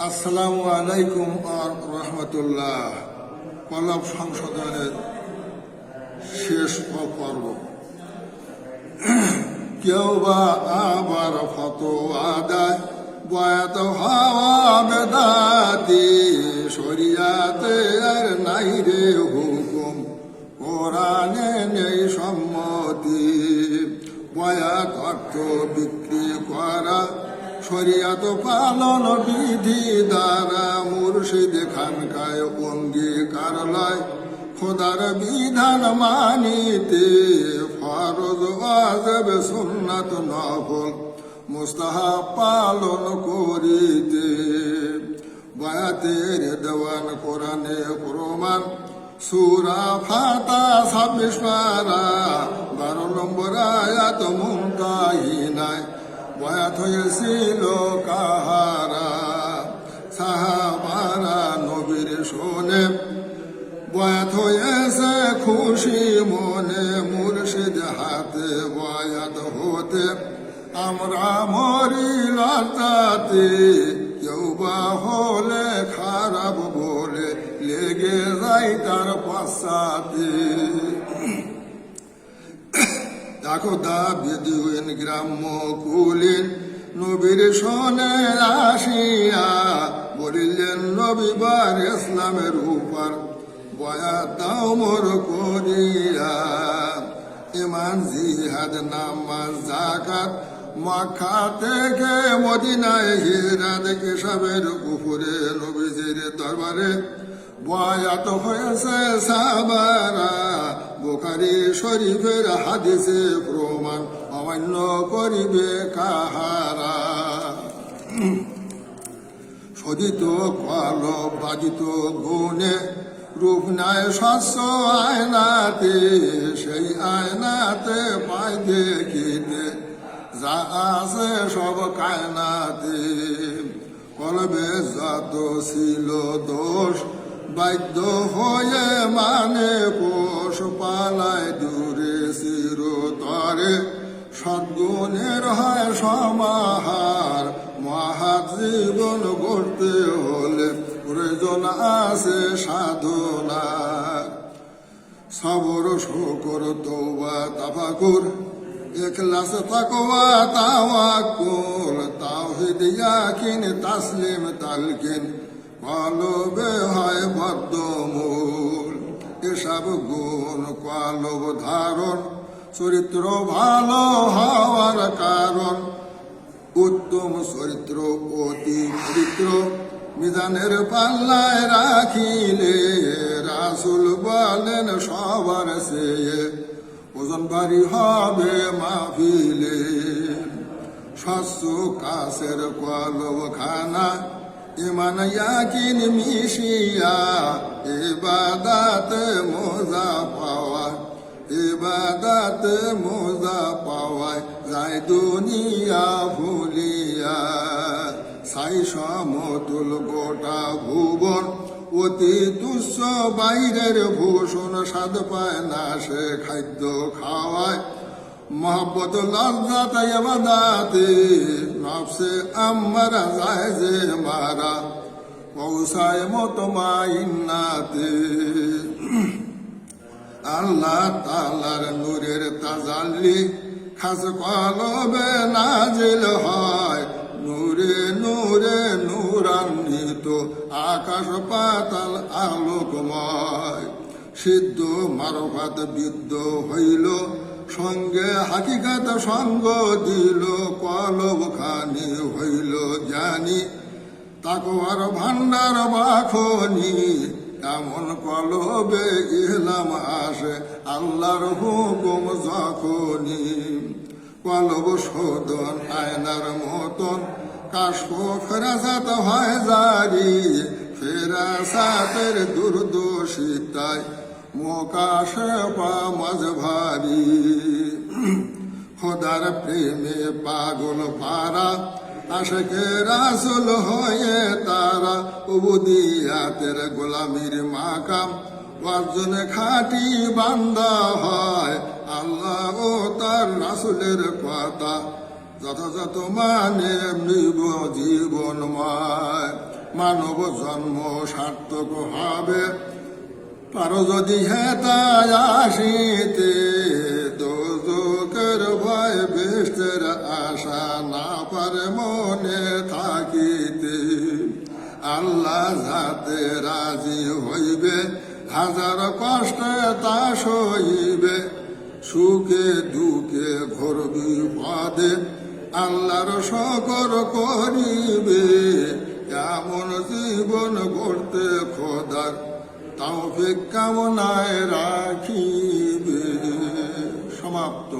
আসসালামু আলাইকুম আর রহমতুল্লাহ। কলব সংশোধনের শেষ পর্ব কেউ বা আবার ফতোয়া দেয়, বয়াত হওয়া বেদাতি শরিয়াতে আর নাই রে হুকুম, কোরআনে নেই সম্মতি। বয়াত অর্থ বিক্রি করা শরিয়াত পালন বিধি দ্বারা মুর্শিদ খানকায় অঙ্গীকার লয় খোদার বিধান মানিতে ফরজ ওয়াজব সুন্নাত নফল মুস্তাহাব পালন করিতে। বয়াতের দেওয়ান কোরআনে প্রমাণ, সুরা ফাতা ছাব্বিশ বারো নম্বর আয়াত মুমতাহিনায় বয়াত হয়েছিল কাহারা, সাহাবারা নবীর শোনে। বয়াত হয়েছে খুশি মনে, মুর্শিদ হাতে বয়াত হতে। আমরা মরি লতাতে কেউ বা হলে খারাপ বলে লেগে যাই তার পাশাতে দেখো দা বিদুইন গ্রাম্য কুলিন নবীর শোনে আসিয়া বলিলেন রবিবার ইসলামের উপর বয়া মোর করিয়া। ইমান, জিহাদ, নামাজ জাকাত মাখা থেকে মদিনায় হিরাদ কেশবের উপরে নবীজির দরবারে বয়াত হয়েছে সাবারা। বোখারি শরীফের হাদিসে প্রমাণ অমান্য করিবে কাহারা। সদিত কল বাজিত গুণে রূপ নাই শস্য আয়নাতে, সেই আয়নাতে পাই দেখিতে, যা আছে সব কায়নাতে। কলবে যত ছিল দোষ বাধ্য হয়ে মানে পোষ পালায় দূরে চিরতরে। সদ্গুণের হয় সমাহার মহাত জীবন গড়তে হলে প্রয়োজন আছে সাধনা। সবর, শকর তৌবা তাফাকুর এখলাস তাকওয়া, তাওয়াক্কুল, তাওহীদ, ইয়াকিন, তাসলিম, তালকিন। কলবে হয় বদ্ধমূল এসব গুণ কলব ধারণ, চরিত্র ভালো হওয়ার কারণ। উত্তম চরিত্র অতি পবিত্র, মিজানের পাল্লায় রাখিলে রাসুল বলেন সবার সে ওজন বাড়ি হবে মাহফিলে। শস্য কাছের কলব খানা ইমান ইয়াকিন মিশিয়া এবাদাতে মজা পাওয়া এবাদাতে মজা পাওয়ায় যায় দুনিয়া ভুলিয়া, সাই সমতুল গোটা ভুবন, অতি তুচ্ছ বাইরের ভূষণ স্বাদ পায় না সে খাদ্য খাওয়ায়। মোহব্বত লজ্জাত এবাদাতে নফসে আমরা যায় যে মারা, পৌঁছায় মতমাইন্নাতে আল্লাহ তালার নূরের তাজাল্লি খাস কলবে নাজিল হয়। নূরে নূরে নূরান্বিত আকাশ পাতাল আলোকময়। সিদ্ধ মারফাত বিদ্ধ হইল সঙ্গে হাকিকাত সঙ্গ দিল, কলব খানি হইল জানি। তাকওয়ার ভান্ডার বাখনি, এমন কলবে ইহলাম আসে আল্লাহর হুকুম যখনি কলব শোধন আয়নার মতন কাশ ফেরাসাত হয় জারি ফেরাসাতের দুর্দশিতায় মোকাশে পা মাঝ খোদার প্রেমে পাগল পারা আশকে রাসুল হয়ে তারা, উবুদিয়াতের গোলামির মাকাম। অর্জন খাটি বান্দা হয়, আল্লাহ ও তার রাসুলের কথা। যথাযথ মানে মৃগ জীবনময়, মানব জন্ম সার্থক হবে। পারো যদি হেতায় আসিতে দোজকের ভয় বেষ্টের আশা না পারে মনে থাকিতে আল্লাহ যাতে রাজি হইবে হাজার কষ্টে তা সইবে সুখে দুঃখে ঘোর বিপদে আল্লাহর শকর করিবে এমন জীবন গড়তে খোদার তৌফিক কামনায় রাখিবে সমাপ্ত।